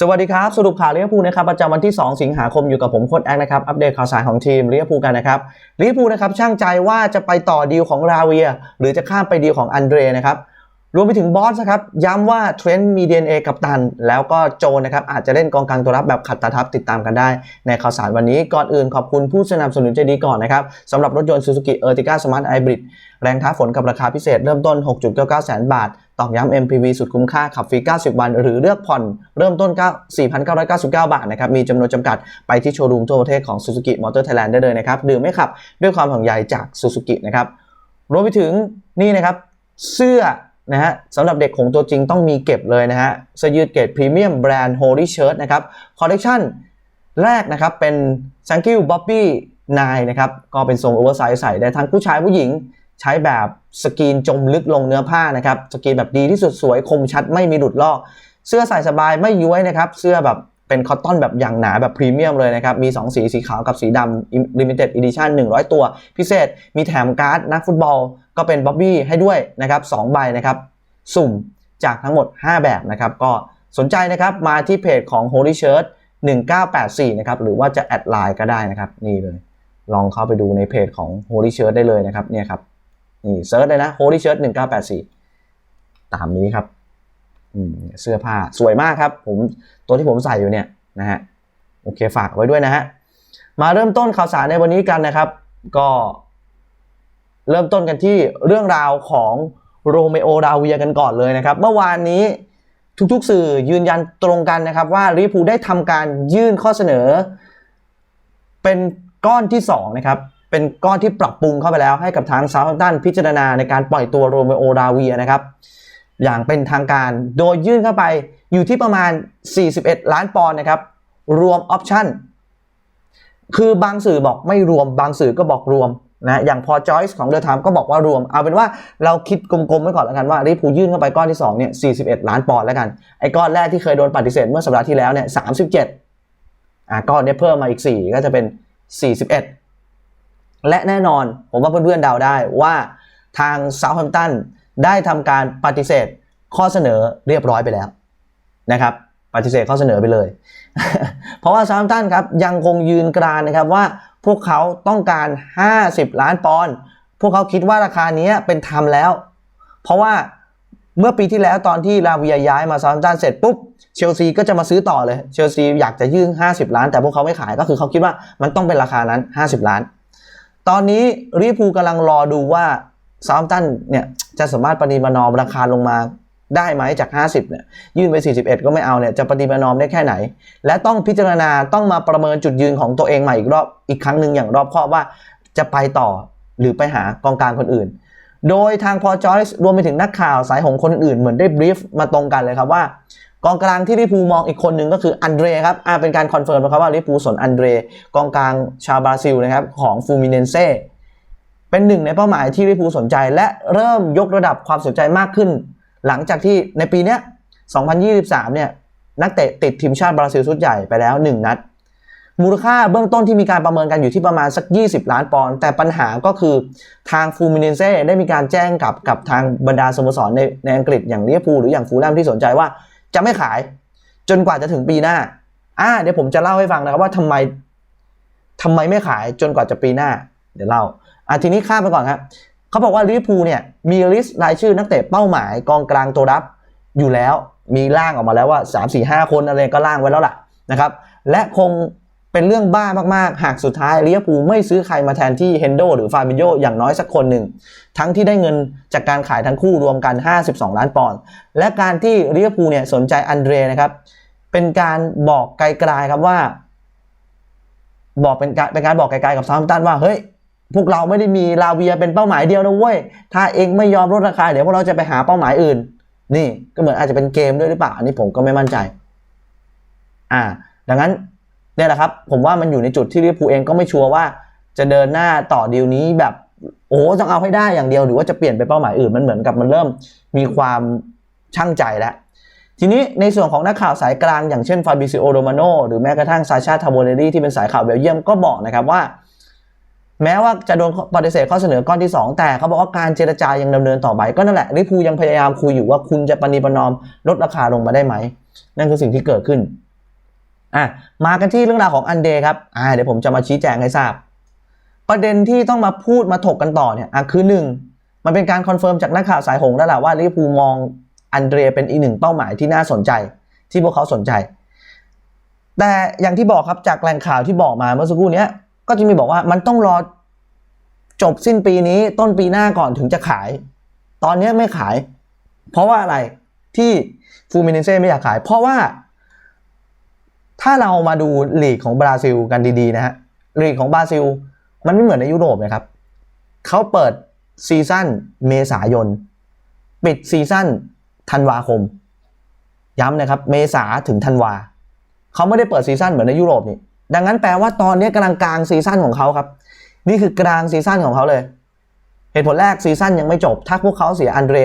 สวัสดีครับ สรุปข่าวลิเวอร์พูลนะครับประจำวันที่ 2 สิงหาคมอยู่กับผมโค้ดแอคนะครับ อัปเดตข่าวสารของทีมลิเวอร์พูลกันนะครับลิเวอร์พูลนะครับช่างใจว่าจะไปต่อดีลของราเวีย หรือจะข้ามไปดีลของอันเดรนะครับ รวมไปถึงบอสนะครับ ย้ำว่าเทรนต์มีดีเอกับตัน แล้วก็โจนะครับ อาจจะเล่นกองกลางตัวรับแบบขัดตาทับติดตามกันได้ ในข่าวสารวันนี้ก่อนอื่นขอบคุณผู้สนับสนุนใจดีก่อนนะครับสำหรับรถยนต์ Suzuki Ertiga Smart Hybrid แรงท้าฝนกับราคาพิเศษเริ่มต้น 6.99 แสนบาทตอกย้ำ MPV สุดคุ้มค่า ขับฟรี 90 วัน หรือเลือกผ่อน เริ่มต้น 4,999 บาทนะครับ มีจำนวนจำกัดไปที่โชว์รูมทั่วประเทศของ Suzuki Motor Thailand ได้เลยนะครับ ดื่มไม่ขับ ด้วยความห่วงใยจาก Suzuki นะครับ รวมไปถึงนี่นะครับ เสื้อ นะฮะสำหรับเด็กของตัวจริงต้องมีเก็บเลยนะฮะเสื้อยืดเกรดพรีเมียมแบรนด์ Holy Shirt นะครับคอลเลคชันแรกนะครับเป็น Thank you Bobby 9นะครับก็เป็นทรงโอเวอร์ไซส์ใส่ได้ทั้งผู้ชายผู้หญิงใช้แบบสกรีนจมลึกลงเนื้อผ้านะครับสกรีนแบบดีที่สุดสวยคมชัดไม่มีหลุดลอก เสื้อใส่สบายไม่ย้วยนะครับ เสื้อแบบ เป็นคอตตอนแบบอย่างหนาแบบพรีเมียมเลยนะครับ มี 2 สี สีขาวกับสีดำ Limited Edition 100 ตัว พิเศษ มีแถมการ์ดนักฟุตบอล ก็เป็นบ๊อบบี้ให้ด้วยนะครับ2ใบนะครับ สุ่มจากทั้งหมด 5 แบบนะครับ ก็สนใจนะครับ มาที่เพจของ Holy Shirt 1984 นะครับ หรือว่าจะแอดไลน์ก็ได้นะครับ นี่เลย ลองเข้าไปดูในเพจของ Holy Shirt ได้เลยนะครับ เนี่ยครับ นี่เซิร์ชเลยนะ Holy Shirt 1984 ตามนี้ครับ เสื้อผ้าสวยมากครับ ผมตัวที่ผมใส่อยู่เนี่ยนะฮะโอเคฝากไว้ด้วยนะฮะมาเริ่มต้นข่าวสารในวันนี้กันนะครับ ก็เริ่มต้นกันที่เรื่องราวของโรเมโอดาเวียกันก่อนเลยนะครับ เมื่อวานนี้ทุกๆ สื่อยืนยันตรงกันนะครับ ว่าลิพูได้ทำการยื่นข้อเสนอ เป็นก้อนที่2นะครับเป็นก้อนที่ปรับปรุงเข้าไปแล้วให้กับทางซา u t ์ตันพิจารณาในการปล่อยตัวโรเมโอดาเวียนะครับ อย่างเป็นทางการ โดยยื่นเข้าไปอยู่ที่ประมาณ 41 ล้านปอนด์นะครับ รวมออปชั่น คือบางสื่อบอกไม่รวม บางสื่อก็บอกรวมนะอย่างพอจอยส์ของเดอะไทม์ก็บอกว่ารวม เอาเป็นว่าเราคิดกลมๆไว้ก่อนแล้วกันว่าลิพูยื่นเข้าไปก้อนที่2เนี่ย41 ล้านปอนด์แล้วกัน ไอ้ก้อนแรกที่เคยโดนปฏิเสธเมื่อสัปดาห์ที่แล้วเนี่ย37อะก้อนเนี้ยเพิ่มมาอีก 4 ก็จะเป็น 41 และแน่นอนผมว่าเพื่อนๆเดาได้ว่าทางเซาท์แฮมป์ตัน ได้ทำการปฏิเสธข้อเสนอเรียบร้อยไปแล้วนะครับ ปฏิเสธข้อเสนอไปเลย เพราะว่าซา u t ์ตันครับยังคงยืนกรานนะครับว่าพวกเขาต้องการ 50 ล้านปอนด์พวกเขาคิดว่าราคานี้เป็นธรรมแล้ว เพราะว่าเมื่อปีที่แล้วตอนที่ลาเวียย้ายมาซา u t ์ตันเสร็จปุ๊บเชลซีก็จะมาซื้อต่อเลยเชลซีอยากจะยื่น50 ล้าน แต่พวกเขาไม่ขายก็คือเขาคิดว่ามันต้องเป็นราคานั้น 50 ล้าน ตอนนี้รีพูลกำลังรอดูว่า ซา u t ์ตันเนี่ยจะสามารถปฏิบัตินอมราคาลงมาได้ไหมจาก 50เนี่ยยื่นไป 41 ก็ไม่เอาเนี่ยจะปฏิบัตินอมได้แค่ไหน และต้องพิจารณาต้องมาประเมินจุดยืนของตัวเองใหม่อีกรอบอีกครั้งหนึ่งอย่างรอบคอบว่าจะไปต่อหรือไปหากองกลางคนอื่น โดยทางพอจอยส์รวมไปถึงนักข่าวสายของคนอื่นเหมือนได้บรีฟมาตรงกันเลยครับว่ากองกลางที่ลิปูมองอีกคนหนึ่งก็คืออันเดรครับอ่าเป็นการคอนเฟิร์มนะครับว่าลิปูสนอันเดรกองกลางชาวบราซิลนะครับของฟูมิเนเซ่ เป็นหนึ่งในเป้าหมายที่ลิปูลสนใจ และเริ่มยกระดับความสนใจมากขึ้น หลังจากที่ในปีนี้2023 เนี่ยนักเตะติดทีมชาติบราซิลชุดใหญ่ไปแล้ว 1 นัด มูลค่าเบื้องต้นที่มีการประเมินกันอยู่ที่ประมาณสัก 20 ล้านปอนด์แต่ปัญหาก็คือทางฟูมิเนเซ่ได้มีการแจ้งกับกับทางบรรดาสโมสรในในอังกฤษอย่างลิเวอร์พูลหรืออย่างฟูลแลมที่สนใจว่าจะไม่ขายจนกว่าจะถึงปีหน้าอ่าเดี๋ยวผมจะเล่าให้ฟังนะครับว่าทำไมทำไมไม่ขายจนกว่าจะปีหน้า เดี๋ยวเล่า อะทีนี้ข้ามไปก่อนครับเขาบอกว่าลิเวอร์พูลเนี่ยมีลิสต์รายชื่อนักเตะเป้าหมายกองกลางตัวรับอยู่แล้วมีร่างออกมาแล้วว่า 3 4 5 คนอะไรก็ร่างไว้แล้วล่ะนะครับและคงเป็นเรื่องบ้ามาก ๆ หากสุดท้ายลิเวอร์พูลไม่ซื้อใครมาแทนที่เฮนโดหรือฟาบิโยอย่างน้อยสักคนหนึ่ง ทั้งที่ได้เงินจากการขายทั้งคู่รวมกัน 52 ล้านปอนด์และการที่ลิเวอร์พูลเนี่ยสนใจอันเดรนะครับ เป็นการบอกไกลๆครับว่า บอกเป็นการเป็นการบอกไกลๆกับซาม์ตันว่าเฮ้ย พวกเราไม่ได้มีลาเวียเป็นเป้าหมายเดียวนะเว้ย ถ้าเองไม่ยอมลดราคาเดี๋ยวพวกเราจะไปหาเป้าหมายอื่น นี่ก็เหมือนอาจจะเป็นเกมด้วยหรือเปล่า อันนี้ผมก็ไม่มั่นใจ อ่า ดังนั้นเนี่ยแหละครับ ผมว่ามันอยู่ในจุดที่ลิเวอร์พูลเองก็ไม่ชัวร์ว่าจะเดินหน้าต่อดีลนี้แบบโอ้ต้องเอาให้ได้อย่างเดียวหรือว่าจะเปลี่ยนไปเป้าหมายอื่นมันเหมือนกับมันเริ่มมีความช่างใจแล้วทีนี้ในส่วนของนักข่าวสายกลางอย่างเช่นฟาบิซิโอโรมาโนหรือแม้กระทั่งซาชาทาโบเนรีที่เป็นสายข่าวเบลเยียมก็บอกนะครับว่า แม้ว่าจะโดนปฏิเสธข้อเสนอก้อนที่ 2 แต่เขาบอกว่าการเจรจายังดำเนินต่อไปก็นั่นแหละลิพูยังพยายามคุยอยู่ว่าคุณจะปณีประนอมลดราคาลงมาได้ไหม นั่นคือสิ่งที่เกิดขึ้นอะมากันที่เรื่องราวของอันเดครับอ่าเดี๋ยวผมจะมาชี้แจงให้ทราบ ประเด็นที่ต้องมาพูดมาถกกันต่อเนี่ยอะคือหนึ่งมันเป็นการคอนเฟิร์มจากนักข่าวสายหงแล้วแหละว่าลิพูมองอันเดรเป็นอีกหนึ่งเป้าหมายที่น่าสนใจ ที่พวกเขาสนใจ แต่อย่างที่บอกครับจากแหล่งข่าวที่บอกมาเมื่อสักครู่เนี้ย ก็จะมีบอกว่ามันต้องรอจบสิ้นปีนี้ต้นปีหน้าก่อนถึงจะขาย ตอนนี้ไม่ขาย เพราะว่าอะไรที่ฟูมิเนเซ่ไม่อยากขาย เพราะว่า ถ้าเรามาดูลีกของบราซิลกันดีๆนะฮะลีกของบราซิล มันไม่เหมือนในยุโรปนะครับเขาเปิดซีซั่นเมษายน ปิดซีซั่นธันวาคม ย้ำนะครับ เมษาถึงธันวาเขาไม่ได้เปิดซีซั่นเหมือนในยุโรปนี่ ดังนั้นแปลว่าตอนนี้กำลังกลางซีซั่นของเขาครับ นี่คือกลางซีซั่นของเขาเลย เหตุผลแรกซีซั่นยังไม่จบ ถ้าพวกเขาเสียอันเดร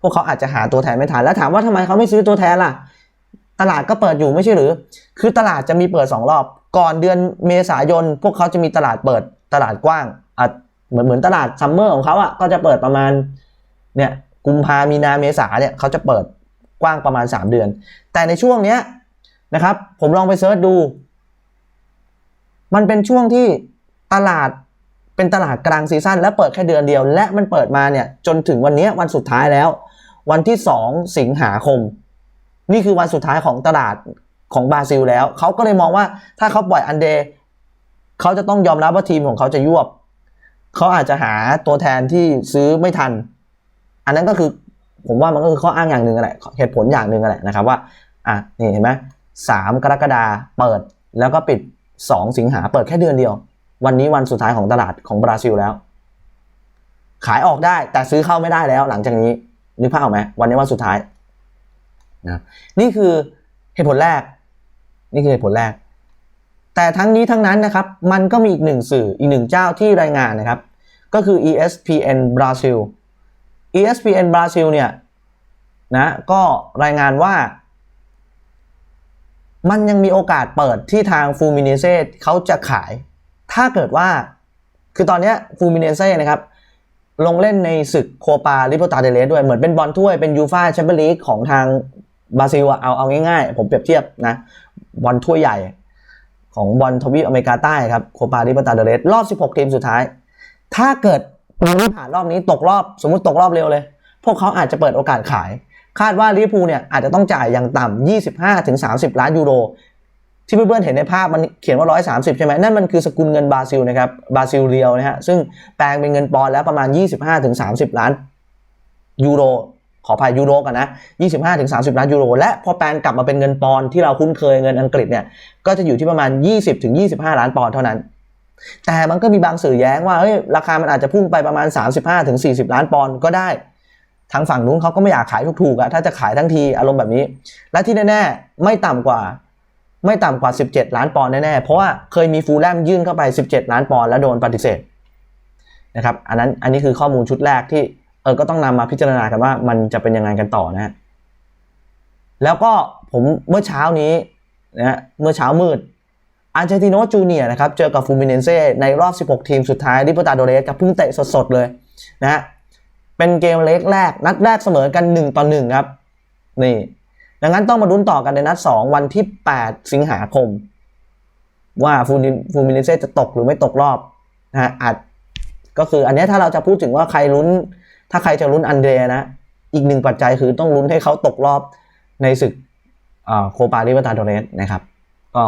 พวกเขาอาจจะหาตัวแทนไม่ทันแล้วถามว่าทำไมเขาไม่ซื้อตัวแทนล่ะ ตลาดก็เปิดอยู่ไม่ใช่หรือ คือตลาดจะมีเปิด 2 รอบ ก่อนเดือนเมษายน พวกเขาจะมีตลาดเปิดตลาดกว้างอะเหมือนเหมือนตลาดซัมเมอร์ของเขาอะก็จะเปิดประมาณเนี่ยกุมภามีนาเมษาเนี่ยเขาจะเปิดกว้างประมาณ 3 เดือน แต่ในช่วงเนี้ยนะครับผมลองไปเซิร์ชดู มันเป็นช่วงที่ตลาดเป็นตลาดกลางซีซั่นและเปิดแค่เดือนเดียว และมันเปิดมาเนี่ยจนถึงวันนี้วันสุดท้ายแล้ว วันที่ 2 สิงหาคม นี่คือวันสุดท้ายของตลาดของบราซิลแล้ว เขาก็เลยมองว่าถ้าเขาปล่อยอันเดย์เขาจะต้องยอมรับว่าทีมของเขาจะยวบ เขาอาจจะหาตัวแทนที่ซื้อไม่ทัน อันนั้นก็คือผมว่ามันก็คือข้ออ้างอย่างหนึ่งแหละเหตุผลอย่างหนึ่งแหละนะครับว่าอะนี่เห็นไหมสามกรกฎาเปิดแล้วก็ปิด สองสิงหาเปิดแค่เดือนเดียว วันนี้วันสุดท้ายของตลาดของบราซิลแล้ว ขายออกได้แต่ซื้อเข้าไม่ได้แล้ว หลังจากนี้นึกภาพออกไหมวันนี้วันสุดท้ายนะนี่คือเหตุผลแรก นี่คือเหตุผลแรก แต่ทั้งนี้ทั้งนั้นนะครับ มันก็มีอีกหนึ่งสื่ออีกหนึ่งเจ้าที่รายงานนะครับ ก็คือ ESPN Brazil ESPN Brazil เนี่ยนะก็รายงานว่า มันยังมีโอกาสเปิดที่ทางฟูมิเนเซ่เขาจะขาย ถ้าเกิดว่า คือตอนนี้ฟูมิเนเซ่นะครับ ลงเล่นในศึกโคปาลิโปตาเดเลสด้วย เหมือนเป็นบอลถ้วย เป็นยูฟาแชมเปี้ยนลีกของทางบราซิลเอาเอาง่ายๆ ผมเปรียบเทียบนะ บอลถ้วยใหญ่ของบอลทวีปอเมริกาใต้ครับ โคปาลิโปตาเดเลสรอบ 16 ทีมสุดท้าย ถ้าเกิดปีนี้ผ่านรอบนี้ตกรอบ สมมุติตกรอบเร็วเลย พวกเขาอาจจะเปิดโอกาสขาย คาดว่าลิเวอร์พูลเนี่ยอาจจะต้องจ่ายอย่างต่ำ25ถึง30 ล้านยูโรที่เพื่อนๆเห็นในภาพมันเขียนว่า 130 ใช่ไหมนั่นมันคือสกุลเงินบราซิลนะครับบราซิลเรียวนะฮะซึ่งแปลงเป็นเงินปอนด์แล้วประมาณ 25ถึง30 ล้านยูโรขออภัยยูโรกันนะ 25ถึง30 ล้านยูโร และพอแปลงกลับมาเป็นเงินปอนด์ที่เราคุ้นเคยเงินอังกฤษเนี่ยก็จะอยู่ที่ประมาณ 20ถึง25 ล้านปอนด์เท่านั้น แต่มันก็มีบางสื่อแย้งว่าเฮ้ยราคามันอาจจะพุ่งไปประมาณ 35ถึง40 ล้านปอนด์ก็ได้ ทางฝั่งนู้นเขาก็ไม่อยากขายถูกๆอะถ้าจะขายทั้งทีอารมณ์แบบนี้ และที่แน่ๆไม่ต่ำกว่า ไม่ต่ำกว่า 17 ล้านปอนด์แน่ๆเพราะว่าเคยมีฟูลแลมยื่นเข้าไป 17 ล้านปอนด์แล้วโดนปฏิเสธนะครับอันนั้นอันนี้คือข้อมูลชุดแรกที่เออก็ต้องนำมาพิจารณากันว่ามันจะเป็นยังไงกันต่อนะ แล้วก็ผมเมื่อเช้านี้นะเมื่อเช้ามืดอาร์เจนติโนจูเนียนะครับเจอกับฟูมิเนเซ่ในรอบ 16 ทีมสุดท้ายดิปตาโดเรสกับเพิ่งเตะสดๆเลยนะ เป็นเกมเล็กแรก นัดแรกเสมอกัน1ต่อ1ครับ นี่ ดังนั้นต้องมาลุ้นต่อกันในนัด 2 วันที่ 8 สิงหาคม ว่าฟูมิฟูมิเนเซ่จะตกหรือไม่ตกรอบนะฮะอาจก็คืออันนี้ถ้าเราจะพูดถึงว่าใครลุ้น ถ้าใครจะลุ้นอันเดรนะ อีกหนึ่งปัจจัยคือต้องลุ้นให้เขาตกรอบในศึกโคปาลิเบตาโดเรสนะครับ ก็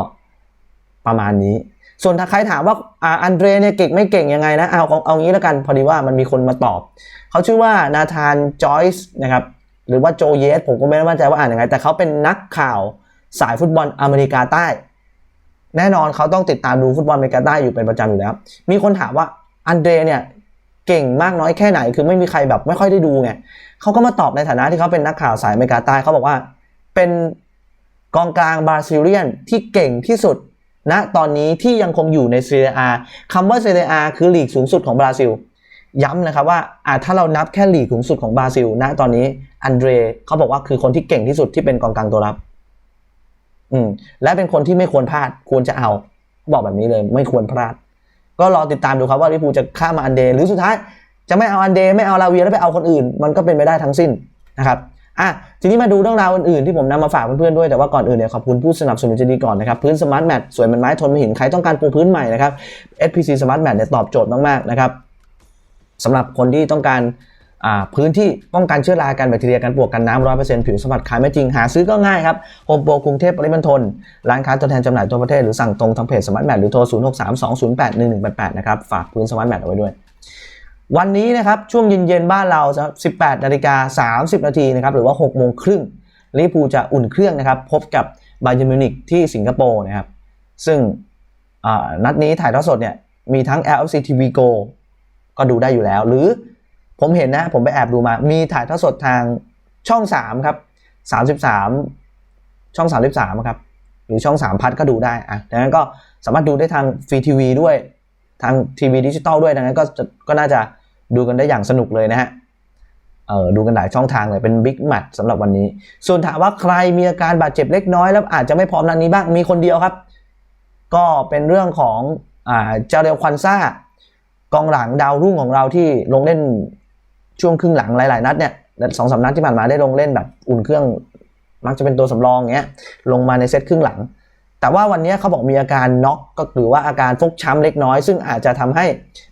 ประมาณนี้ ส่วนถ้าใครถามว่าอ่าอันเดรเนี่ยเก่งไม่เก่งยังไงนะเอาเอางี้แล้วกันพอดีว่ามันมีคนมาตอบ เขาชื่อว่านาธานจอยส์นะครับหรือว่าโจเยสผมก็ไม่แน่ใจว่าอ่านยังไง แต่เขาเป็นนักข่าวสายฟุตบอลอเมริกาใต้ แน่นอนเขาต้องติดตามดูฟุตบอลอเมริกาใต้อยู่เป็นประจำอยู่แล้ว มีคนถามว่าอันเดรเนี่ยเก่งมากน้อยแค่ไหน คือไม่มีใครแบบไม่ค่อยได้ดูไงเขาก็มาตอบในฐานะที่เขาเป็นนักข่าวสายอเมริกาใต้เขาบอกว่าเป็นกองกลางบราซิเลียนที่เก่งที่สุด ณนะตอนนี้ที่ยังคงอยู่ในซีเรียอาคำว่าซีเรียอาคือลีกสูงสุดของบราซิล ย้ำนะครับว่าอ่าถ้าเรานับแค่ลีกสูงสุดของบราซิลณตอนนี้อันเดรเขาบอกว่าคือคนที่เก่งที่สุดที่เป็นกองกลางตัวรับ อืม และเป็นคนที่ไม่ควรพลาดควรจะเอา บอกแบบนี้เลย ไม่ควรพลาด ก็รอติดตามดูครับว่าลิพูจะข้ามมาอันเดรหรือสุดท้าย จะไม่เอาอันเดรไม่เอาลาเวียแล้วไปเอาคนอื่น มันก็เป็นไปได้ทั้งสิ้นนะครับ อะทีนี้มาดูเรื่องราวอื่นๆที่ผมนำมาฝากเพื่อนๆด้วยแต่ว่าก่อนอื่นเนี่ยขอบคุณผู้สนับสนุนใจดีก่อนนะครับพื้นสมาร์ทแมทสวยเหมือนไม้ทนไม่หินใครต้องการปูพื้นใหม่นะครับ SPC Smart Mat เนี่ยตอบโจทย์มากๆนะครับสำหรับคนที่ต้องการพื้นที่ป้องกันเชื้อราการแบคทีเรียการปวกกันน้ำร้อยเปอร์เซ็นต์ผิวสัมผัสขายไม่จริงหาซื้อก็ง่ายครับโฮมโปรกรุงเทพปริมณฑลร้านค้าตัวแทนจำหน่ายทั่วประเทศหรือสั่งตรงทางเพจ Smart Mat หรือโทร 0 6 3 2 0 8 1 1 8 8 นะครับ ฝากพื้น Smart Mat เอาไว้ด้วย วันนี้นะครับช่วงเย็นๆบ้านเรา 18นาฬิกา30 นาทีนะครับหรือว่า 6 โมงครึ่งลิเวอร์พูจะอุ่นเครื่องนะครับ พบกับบาเยอร์มิวนิกที่สิงคโปร์นะครับ ซึ่งนัดนี้ถ่ายทอดสดเนี่ยมีทั้ง LFC TV Go ก็ดูได้อยู่แล้ว หรือผมเห็นนะ ผมไปแอบดูมา มีถ่ายทอดสดทางช่อง 3 ครับ 33 ช่อง 33 ครับ หรือช่อง 3 พัดก็ดูได้อะดังนั้นก็สามารถดูได้ทางฟรีทีวีด้วยทางทีวีดิจิตอลด้วยดังนั้นก็ก็น่าจะ ดูกันได้อย่างสนุกเลยนะฮะเออดูกันหลายช่องทางเลยเป็นบิ๊กแมตช์สำหรับวันนี้ ส่วนถามว่าใครมีอาการบาดเจ็บเล็กน้อยแล้วอาจจะไม่พร้อมนัดนี้บ้างมีคนเดียวครับ ก็เป็นเรื่องของอ่าเจาเรลควันซ่ากองหลังดาวรุ่งของเราที่ลงเล่นช่วงครึ่งหลังหลาย ๆ นัดเนี่ยสองสามนัดที่ผ่านมาได้ลงเล่นแบบอุ่นเครื่อง มักจะเป็นตัวสำรองเงี้ยลงมาในเซตครึ่งหลัง แต่ว่าวันนี้เขาบอกมีอาการน็อกก็หรือว่าอาการฟกช้ำเล็กน้อย ซึ่งอาจจะทำให้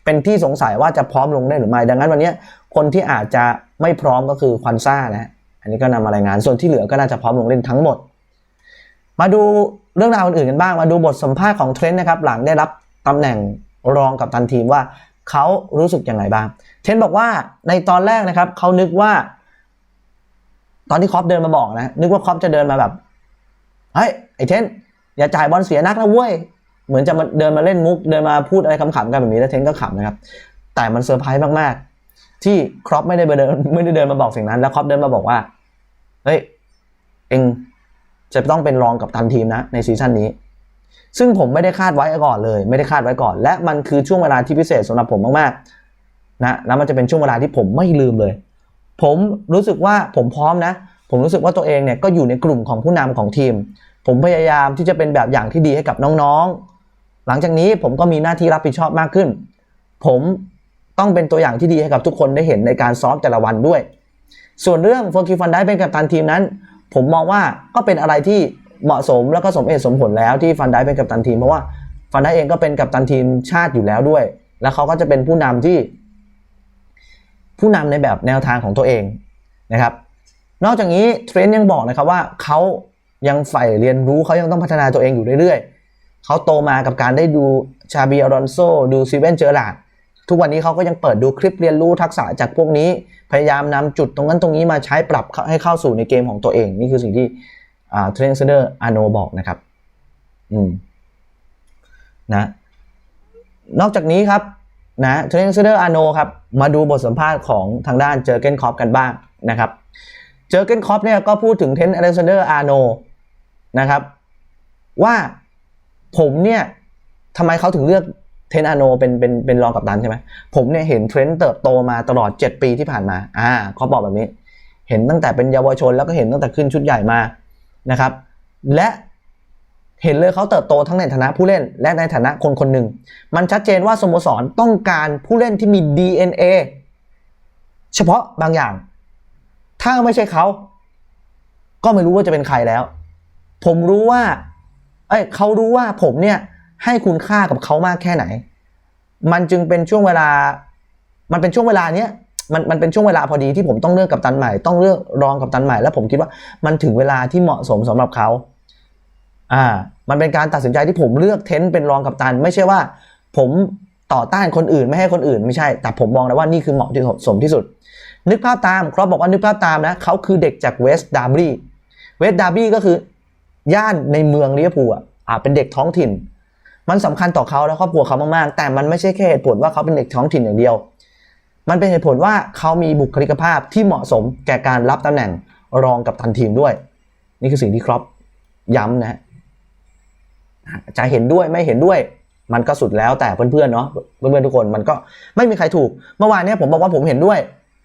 เป็นที่สงสัยว่าจะพร้อมลงได้หรือไม่ดังนั้นวันนี้คนที่อาจจะไม่พร้อมก็คือควันซ่านะฮะอันนี้ก็นำมารายงานส่วนที่เหลือก็น่าจะพร้อมลงเล่นทั้งหมด มาดูเรื่องราวอื่นกันบ้างมาดูบทสัมภาษณ์ของเทรนต์นะครับหลังได้รับตำแหน่งรองกับตันทีมว่าเขารู้สึกอย่างไรบ้าง เทรนต์บอกว่าในตอนแรกนะครับเขานึกว่า ตอนที่คอปเดินมาบอกนะ นึกว่าคอปจะเดินมาแบบเฮ้ยไอเทน อย่าจ่ายบอลเสียนักนะเว้ยเหมือนจะมาเดินมาเล่นมุกเดินมาพูดอะไรขำๆกันแบบนี้แล้วเทนก็ขำนะครับ แต่มันเซอร์ไพรส์มากๆ ที่ครอปไม่ได้ไปเดินไม่ได้เดินมาบอกสิ่งนั้น แล้วครอปเดินมาบอกว่าเฮ้ยเองจะต้องเป็นรองกับตันทีมนะในซีซั่นนี้ ซึ่งผมไม่ได้คาดไว้ก่อนเลย ไม่ได้คาดไว้ก่อน และมันคือช่วงเวลาที่พิเศษสำหรับผมมากๆนะแล้วมันจะเป็นช่วงเวลาที่ผมไม่ลืมเลย ผมรู้สึกว่าผมพร้อมนะ ผมรู้สึกว่าตัวเองเนี่ยก็อยู่ในกลุ่มของผู้นำของทีม ผมพยายามที่จะเป็นแบบอย่างที่ดีให้กับน้องๆ หลังจากนี้ผมก็มีหน้าที่รับผิดชอบมากขึ้น ผมต้องเป็นตัวอย่างที่ดีให้กับทุกคนได้เห็นในการซ้อมแต่ละวันด้วย ส่วนเรื่องโฟกิฟันได้เป็นกัปตันทีมนั้น ผมมองว่าก็เป็นอะไรที่เหมาะสมแล้วก็สมเหตุสมผลแล้วที่ฟันได้เป็นกัปตันทีมเพราะว่าฟันได้เองก็เป็นกัปตันทีมชาติอยู่แล้วด้วย แล้วเขาก็จะเป็นผู้นำที่ ผู้นำในแบบแนวทางของตัวเองนะครับ นอกจากนี้เทรนด์ยังบอกนะครับว่าเขา ยังใฝ่เรียนรู้เขายังต้องพัฒนาตัวเองอยู่เรื่อยๆเขาโตมากับการได้ดูชาบีอารอนโซดูซีเวนเจอร์ลาดทุกวันนี้เขาก็ยังเปิดดูคลิปเรียนรู้ทักษะจากพวกนี้ พยายามนำจุดตรงนั้นตรงนี้มาใช้ปรับให้เข้าสู่ในเกมของตัวเอง นี่คือสิ่งที่เทรนเซอร์อาโนบอกนะครับ อืมนะนอกจากนี้ครับนะเทรนเซอร์อาโนครับ มาดูบทสัมภาษณ์ของทางด้านเจอเกนคอปกันบ้างนะครับ เจอเกนคอปเนี่ยก็พูดถึงเทนเซเดอร์อาโน นะครับ ว่าผมเนี่ยทำไมเขาถึงเลือกเทนอาโนเป็นเป็นเป็นรองกับตันใช่ไหมผมเนี่ยเห็นเทรนด์เติบโตมาตลอด 7 ปีที่ผ่านมา อ่าเขาบอกแบบนี้ เห็นตั้งแต่เป็นเยาวชน แล้วก็เห็นตั้งแต่ขึ้นชุดใหญ่มานะครับ และเห็นเลยเขาเติบโตทั้งในฐานะผู้เล่น และในฐานะคนคนหนึ่ง มันชัดเจนว่าสโมสรต้องการผู้เล่นที่มี DNA เฉพาะบางอย่าง ถ้าไม่ใช่เขา ก็ไม่รู้ว่าจะเป็นใครแล้ว ผมรู้ว่า เอ้ยเขารู้ว่าผมเนี่ยให้คุณค่ากับเขามากแค่ไหน มันจึงเป็นช่วงเวลา มันเป็นช่วงเวลาเนี้ยมันมันเป็นช่วงเวลาพอดีที่ผมต้องเลือกกับตันใหม่ ต้องเลือกรองกับตันใหม่ แล้วผมคิดว่ามันถึงเวลาที่เหมาะสมสำหรับเขา อ่า มันเป็นการตัดสินใจที่ผมเลือกเทนต์เป็นรองกับตัน ไม่ใช่ว่า ผมต่อต้านคนอื่นไม่ให้คนอื่นไม่ใช่ แต่ผมมองนะว่านี่คือเหมาะที่สมที่สุด นึกภาพตามครอปบอกว่านึกภาพตามนะเขาคือเด็กจากเวสต์ดาร์บีเวสต์ดาร์บีก็คือ ย่านในเมืองลิเวอร์พูลอะเป็นเด็กท้องถิ่น มันสำคัญต่อเขาและครอบครัวเขามากๆ แต่มันไม่ใช่แค่เหตุผลว่าเขาเป็นเด็กท้องถิ่นอย่างเดียว มันเป็นเหตุผลว่าเขามีบุคลิกภาพที่เหมาะสมแก่การรับตำแหน่งรองกับทันทีมด้วย นี่คือสิ่งที่ครอปย้ำนะจะเห็นด้วยไม่เห็นด้วย มันก็สุดแล้วแต่เพื่อนๆเนาะเพื่อนๆทุกคนมันก็ไม่มีใครถูก เมื่อวานเนี้ยผมบอกว่าผมเห็นด้วย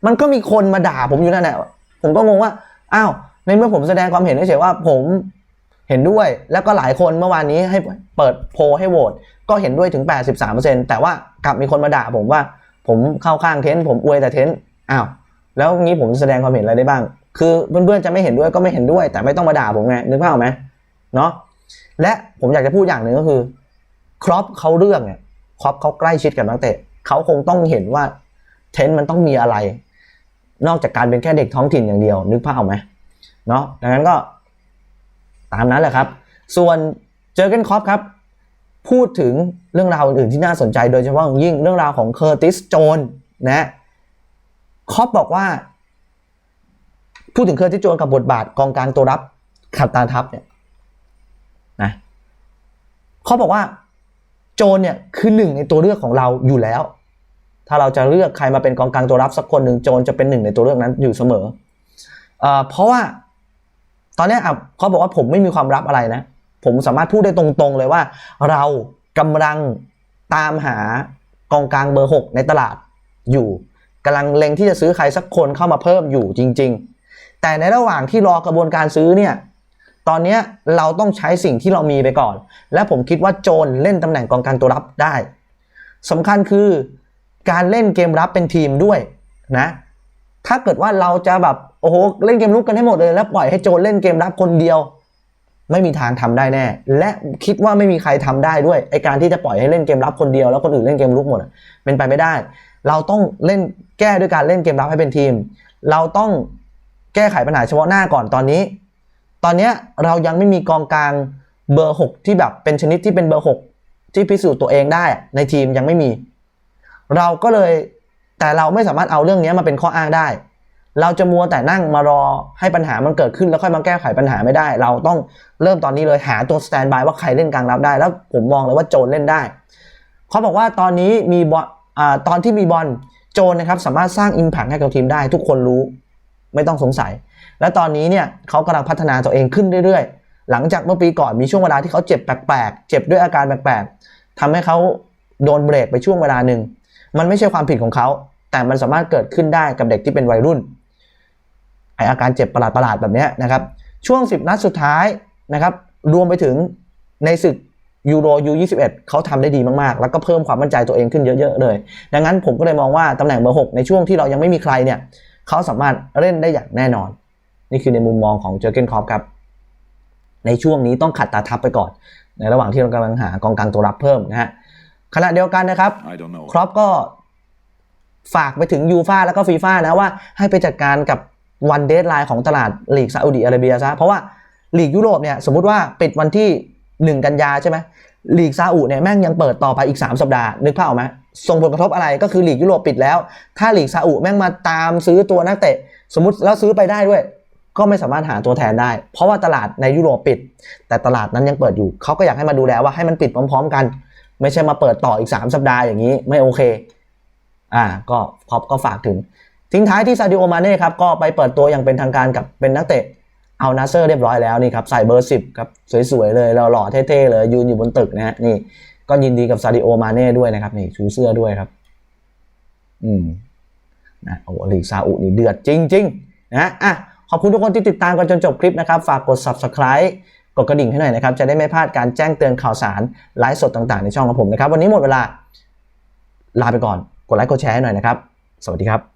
มันก็มีคนมาด่าผมอยู่นั่นแหละผมก็งงว่าอ้าวในเมื่อผมแสดงความเห็นเฉยๆว่า ผม เห็นด้วยแล้วก็หลายคนเมื่อวานนี้ให้เปิดโพลให้โหวตก็เห็นด้วยถึง 83%แต่ว่ากลับมีคนมาด่าผมว่าผมเข้าข้างเทนต์ผมอวยแต่เทนต์อ้าวแล้วงี้ผมแสดงความเห็นอะไรได้บ้าง คือเพื่อนๆจะไม่เห็นด้วยก็ไม่เห็นด้วย แต่ไม่ต้องมาด่าผมไงนึกภาพไหมเนาะและผมอยากจะพูดอย่างหนึ่งก็คือครอปเขาเลือกเนี่ยครอปเขาใกล้ชิดกับนักเตะเขาคงต้องเห็นว่าเทนต์มันต้องมีอะไร นอกจากการเป็นแค่เด็กท้องถิ่นอย่างเดียว นึกภาพไหมเนาะดังนั้นก็ ตามนั้นแหละครับ ส่วนเจอเกนคอปครับ พูดถึงเรื่องราวอื่นๆที่น่าสนใจโดยเฉพาะอย่างยิ่งเรื่องราวของเคอร์ติสโจนนะคอปบอกว่า พูดถึงเคอร์ติสโจนกับบทบาทกองกลางตัวรับขับตาทัพเนี่ยนะเขาบอกว่าโจนเนี่ยคือหนึ่งในตัวเลือกของเราอยู่แล้ว ถ้าเราจะเลือกใครมาเป็นกองกลางตัวรับสักคนหนึ่งโจนจะเป็นหนึ่งในตัวเลือกนั้นอยู่เสมอเอเพราะว่า ตอนนี้อะเขาบอกว่าผมไม่มีความลับอะไรนะ ผมสามารถพูดได้ตรงๆเลยว่า เรากำลังตามหากองกลางเบอร์ 6 ในตลาดอยู่กำลังเล็งที่จะซื้อใครสักคนเข้ามาเพิ่มอยู่จริง ๆ แต่ในระหว่างที่รอกระบวนการซื้อเนี่ยตอนนี้เราต้องใช้สิ่งที่เรามีไปก่อน และผมคิดว่าโจนเล่นตำแหน่งกองกลางตัวรับได้สำคัญคือการเล่นเกมรับเป็นทีมด้วยนะถ้าเกิดว่าเราจะแบบ อ้โหเล่นเกมลุกกันให้หมดเลย แล้วปล่อยให้โจนเล่นเกมรับคนเดียว ไม่มีทางทำได้แน่ และคิดว่าไม่มีใครทำได้ด้วยไอการที่จะปล่อยให้เล่นเกมรับคนเดียวแล้วคนอื่นเล่นเกมลุกหมดเป็นไปไม่ได้ เราต้องเล่นแก้ด้วยการเล่นเกมรับให้เป็นทีม เราต้องแก้ไขปัญหาเฉพาะหน้าก่อนตอนนี้ ตอนนี้เรายังไม่มีกองกลางเบอร์ 6 ที่แบบเป็นชนิดที่เป็นเบอร์ 6 ที่พิสูจน์ตัวเองได้ในทีมยังไม่มี เราก็เลยแต่เราไม่สามารถเอาเรื่องนี้มาเป็นข้ออ้างได้ เราจะมัวแต่นั่งมารอให้ปัญหามันเกิดขึ้นแล้วค่อยมาแก้ไขปัญหาไม่ได้ เราต้องเริ่มตอนนี้เลยหาตัวสแตนบายว่าใครเล่นกลางรับได้ แล้วผมมองเลยว่าโจนเล่นได้ เขาบอกว่าตอนนี้มีบอลตอนที่มีบอลโจนนะครับสามารถสร้าง Impact ให้กับทีมได้ ทุกคนรู้ไม่ต้องสงสัย และตอนนี้เนี่ยเขากำลังพัฒนาตัวเองขึ้นเรื่อยๆ หลังจากเมื่อปีก่อนมีช่วงเวลาที่เขาเจ็บแปลกๆ เจ็บด้วยอาการแปลกๆทำให้เขาโดนเบรกไปช่วงเวลาหนึ่ง มันไม่ใช่ความผิดของเขา แต่มันสามารถเกิดขึ้นได้กับเด็กที่เป็นวัยรุ่น ไออาการเจ็บประหลาดๆแบบเนี้ยนะครับ ช่วง 10 นัดสุดท้ายนะครับ รวมไปถึงในศึกยูโรยู21เขาทำได้ดีมากๆ แล้วก็เพิ่มความมั่นใจตัวเองขึ้นเยอะๆเลย ดังนั้นผมก็เลยมองว่าตำแหน่งเบอร์ 6 ในช่วงที่เรายังไม่มีใครเนี่ยเขาสามารถเล่นได้อย่างแน่นอน นี่คือในมุมมองของเจอร์เกนครอปครับ ในช่วงนี้ต้องขัดตาทับไปก่อน ในระหว่างที่เรากำลังหากองกลางตัวรับเพิ่มนะฮะขณะเดียวกันนะครับ I don't know. ครอปก็ฝากไปถึงยูฟาแล้วก็ฟีฟ่านะว่าให้ไปจัดการกับ วันเดทไลน์ของตลาดลีกซาอุดิอาระเบียซะเพราะว่าลีกยุโรปเนี่ยสมมุติว่าปิดวันที่ 1 กันยาใช่ไหมลีกซาอุเนี่ยแม่งยังเปิดต่อไปอีก 3 สัปดาห์นึกภาพออกไหมส่งผลกระทบอะไรก็คือลีกยุโรปปิดแล้ว ถ้าลีกซาอุแม่งมาตามซื้อตัวนักเตะ สมมติแล้วซื้อไปได้ด้วย ก็ไม่สามารถหาตัวแทนได้ เพราะว่าตลาดในยุโรปปิด แต่ตลาดนั้นยังเปิดอยู่เขาก็อยากให้มาดูแลว่าให้มันปิดพร้อม ๆ กัน ไม่ใช่มาเปิดต่ออีก 3 สัปดาห์อย่างนี้ไม่โอเค อ่าก็ครอปก็ฝากถึง ทิ้งท้ายที่ซาดิโอมาเน่ครับก็ไปเปิดตัวอย่างเป็นทางการกับเป็นนักเตะเอานาเซอร์เรียบร้อยแล้วนี่ครับใส่เบอร์10ครับสวยๆเลยเราหล่อเท่ๆเลย ยืนอยู่บนตึกนะฮะนี่ ก็ยินดีกับซาดิโอมาเน่ด้วยนะครับนี่ชูเสื้อด้วยครับ อืมนะโอ้ลีกซาอุนี่เดือดจริงๆนะอะขอบคุณทุกคนที่ติดตามกันจนจบคลิปนะครับ ฝากกด subscribe กดกระดิ่งให้หน่อยนะครับ จะได้ไม่พลาดการแจ้งเตือนข่าวสารไลฟ์สดต่างๆ ในช่องของผมนะครับ วันนี้หมดเวลาลาไปก่อน กดไลค์กดแชร์ให้หน่อยนะครับ สวัสดีครับ